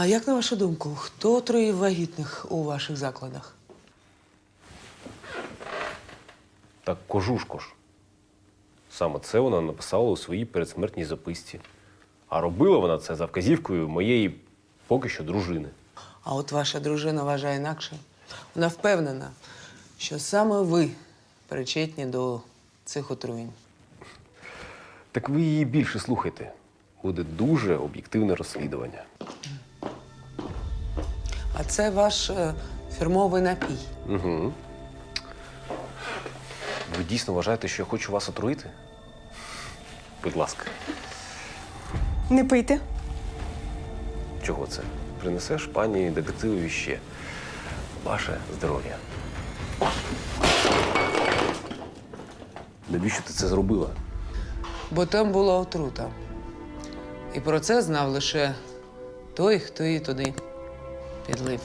А як на вашу думку, хто отруїв вагітних у ваших закладах? Так кожушко ж. Саме це вона написала у своїй передсмертній записці. А робила вона це за вказівкою моєї поки що дружини. А от ваша дружина вважає інакше. Вона впевнена, що саме ви причетні до цих отруєнь. Так ви її більше слухайте. Буде дуже об'єктивне розслідування. А це ваш е, фірмовий напій. Угу. Ви дійсно вважаєте, що я хочу вас отруїти? Будь ласка, Не пийте. чого це? Принесеш пані детективові ще ваше здоров'я. Навіщо ти це зробила? Бо там була отрута. І про це знав лише той, хто її туди підлив.